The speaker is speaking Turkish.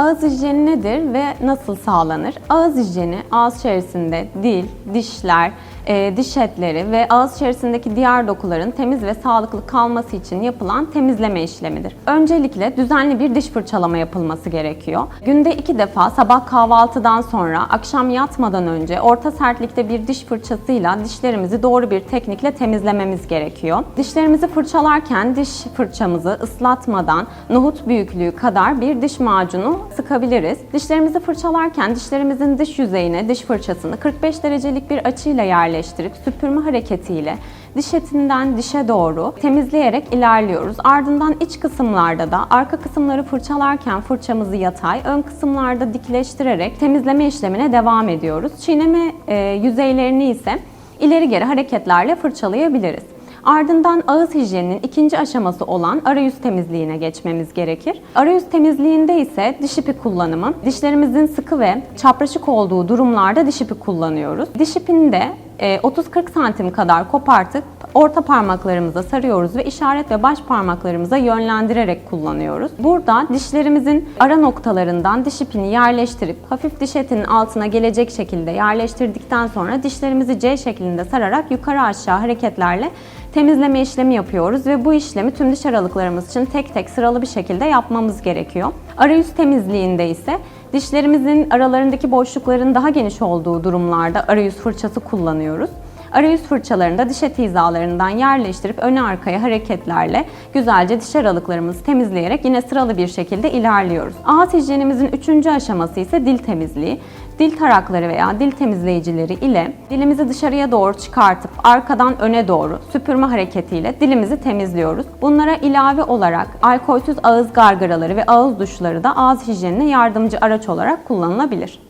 Ağız hijyeni nedir ve nasıl sağlanır? Ağız hijyeni ağız içerisinde dil, dişler, e, diş etleri ve ağız içerisindeki diğer dokuların temiz ve sağlıklı kalması için yapılan temizleme işlemidir. Öncelikle düzenli bir diş fırçalama yapılması gerekiyor. Günde iki defa sabah kahvaltıdan sonra, akşam yatmadan önce orta sertlikte bir diş fırçasıyla dişlerimizi doğru bir teknikle temizlememiz gerekiyor. Dişlerimizi fırçalarken diş fırçamızı ıslatmadan nohut büyüklüğü kadar bir diş macunu sıkabiliriz. Dişlerimizi fırçalarken dişlerimizin dış yüzeyine diş fırçasını 45 derecelik bir açıyla yerleştirip süpürme hareketiyle diş etinden dişe doğru temizleyerek ilerliyoruz. Ardından iç kısımlarda da arka kısımları fırçalarken fırçamızı yatay, ön kısımlarda dikleştirerek temizleme işlemine devam ediyoruz. Çiğneme e, yüzeylerini ise ileri geri hareketlerle fırçalayabiliriz. Ardından ağız hijyeninin ikinci aşaması olan arayüz temizliğine geçmemiz gerekir. Arayüz temizliğinde ise diş ipi kullanımı. Dişlerimizin sıkı ve çapraşık olduğu durumlarda diş ipi kullanıyoruz. Diş ipini de 30-40 santim kadar kopartıp orta parmaklarımıza sarıyoruz ve işaret ve baş parmaklarımıza yönlendirerek kullanıyoruz. Burada dişlerimizin ara noktalarından diş ipini yerleştirip hafif diş etinin altına gelecek şekilde yerleştirdikten sonra dişlerimizi C şeklinde sararak yukarı aşağı hareketlerle temizleme işlemi yapıyoruz ve bu işlemi tüm diş aralıklarımız için tek tek sıralı bir şekilde yapmamız gerekiyor. Arayüz temizliğinde ise dişlerimizin aralarındaki boşlukların daha geniş olduğu durumlarda arayüz fırçası kullanıyoruz. Arayüz fırçalarını da diş eti hizalarından yerleştirip öne arkaya hareketlerle güzelce diş aralıklarımızı temizleyerek yine sıralı bir şekilde ilerliyoruz. Ağız hijyenimizin üçüncü aşaması ise dil temizliği. Dil tarakları veya dil temizleyicileri ile dilimizi dışarıya doğru çıkartıp arkadan öne doğru süpürme hareketiyle dilimizi temizliyoruz. Bunlara ilave olarak alkolsüz ağız gargaraları ve ağız duşları da ağız hijyenine yardımcı araç olarak kullanılabilir.